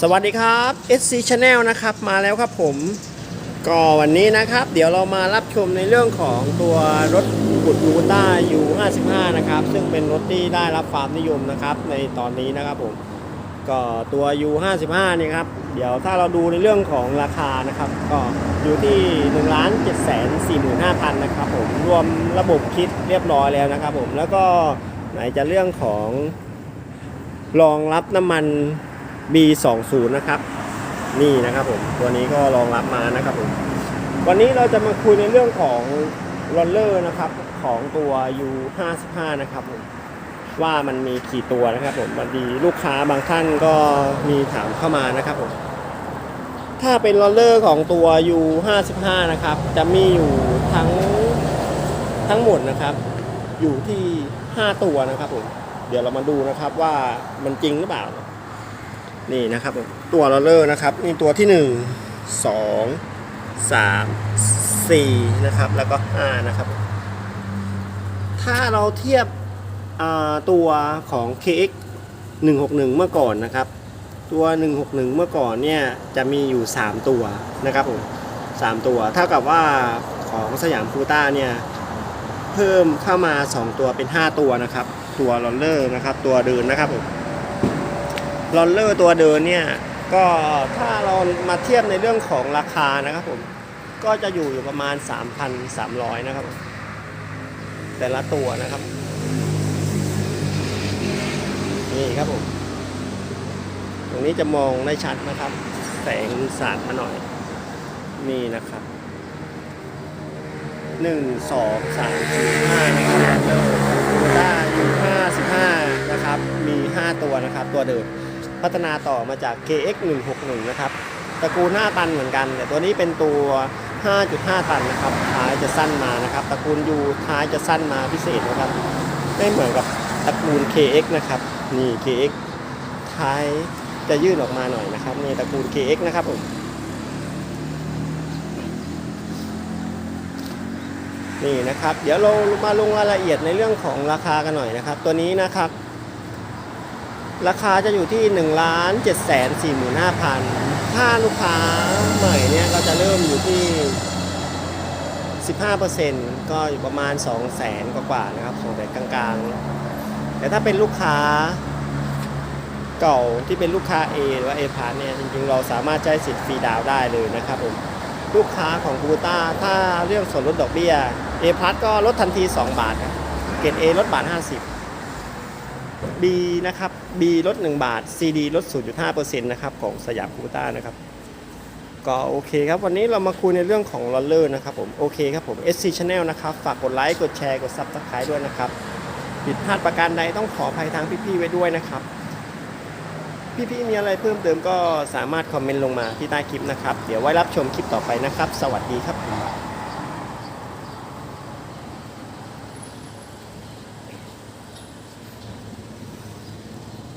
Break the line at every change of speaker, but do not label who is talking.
สวัสดีครับ SC Channel นะครับมาแล้วครับผมก็วันนี้นะครับ เดี๋ยวเรามารับชมในเรื่องของตัวรถบุตรูต้า U55 นะครับ ซึ่งเป็นรถที่ได้รับความนิยมนะครับในตอนนี้นะครับผมก็ตัว U55 นี่ครับ เดี๋ยวถ้าเราดูในเรื่องของราคานะครับ ก็อยู่ที่1 7 4 5 0 0 0นะครับผมรวมระบบคิดเรียบร้อยแล้วนะครับผมแล้วก็ไหนจะเรื่องของรองรับน้ำมัน B20 นะครับ นี่นะครับผมตัวนี้ก็รองรับมานะครับผมวันนี้เราจะมาคุยในเรื่องของรอลเลอร์นะครับของตัว U55 นะครับผมว่ามันมีกี่ตัวนะครับผมบางทีลูกค้าบางท่านก็มีถามเข้ามานะครับผมถ้าเป็นรอลเลอร์ของตัว U55 นะครับ จะมีอยู่ทั้งทั้งหมดนะครับ อยู่ที่ 5 ตัวนะครับผมเดี๋ยวเรามาดูนะครับว่ามันจริงหรือเปล่า นี่นะครับผมตัวลอเลอร์นะครับนี่ตัวที่ 1 2 3 4นะครับแล้วก็5นะครับถ้าเราเทียบตัวของ KX 161 เมื่อก่อนนะครับ ตัว 161 เมื่อก่อนเนี่ยจะมีอยู่ 3 ตัวนะครับผม3ตัวเท่ากับว่าของสยามฟูต้าเนี่ยเพิ่มเข้ามา 2 ตัวเป็น 5 ตัวนะครับ ตัวลอเลอร์นะครับ ตัวเดินนะครับผม ลอนเลอร์ตัวเดินเนี่ยก็ถ้าเรามาเทียบในเรื่องของราคานะครับผมก็จะอยู่อยู่ประมาณ 3,300 นะครับ แต่ละตัวนะครับ นี่ครับผม ตรงนี้จะมองได้ชัดนะครับ แสงสาดมาหน่อย นี่นะครับหนึ่งสองสามสี่ห้านะครับได้อยู่ห้าสิบห้านะครับ มีห้าตัวนะครับ ตัวเดิม พัฒนาต่อมาจาก KX 161นะครับตระกูล5ตันเหมือนกัน แต่ตัวนี้เป็นตัว 5.5 ตันนะครับท้ายจะสั้นมานะครับตระกูล U ท้ายจะสั้นมาพิเศษนะครับไม่เหมือนกับตระกูล KX นะครับนี่ KX ท้ายจะยื่นออกมาหน่อยนะครับนี่ตระกูล KX นะครับผมนี่นะครับ เดี๋ยวเรามาลงรายละเอียดในเรื่องของราคากันหน่อยนะครับ ตัวนี้นะครับ ราคาจะอยู่ที่1นึ่งล้านเจ็ดแสนสี่หมื่นห้าพันถ้าลูกค้าใหม่เนี่ยก็จะเริ่มอยู่ที่ 15%ก็อยู่ประมาณ 2 0 0แสนกว่าๆนะครับสองแสนกลางๆ แต่ถ้าเป็นลูกค้าเก่าที่เป็นลูกค้า A หรือว่า A พาร์เนี่ยจริงๆ เราสามารถใช้สิทธิ์ฟรีดาวได้เลยนะครับผมลูกค้าของกูต้าถ้าเรื่องส่วนลดดอกเบี้ย A พาร์ก็ลดทันที 2 บาทครับเกรด A ลดบาท 50 B นะครับ B ลด 1 บาท CD ลด 0.5%นะครับของสยามคูต้านะครับ ก็โอเคครับ วันนี้เรามาคุยในเรื่องของลอลเลอร์นะครับผมโอเคครับผม SC Channel นะครับ ฝากกดไลค์กดแชร์กด Subscribe ด้วยนะครับผิดพลาดประการใดต้องขออภัยทางพี่ๆไว้ด้วยนะครับ พี่ๆมีอะไรเพิ่มเติมก็สามารถคอมเมนต์ลงมาที่ใต้คลิปนะครับ เดี๋ยวไว้รับชมคลิปต่อไปนะครับ สวัสดีครับ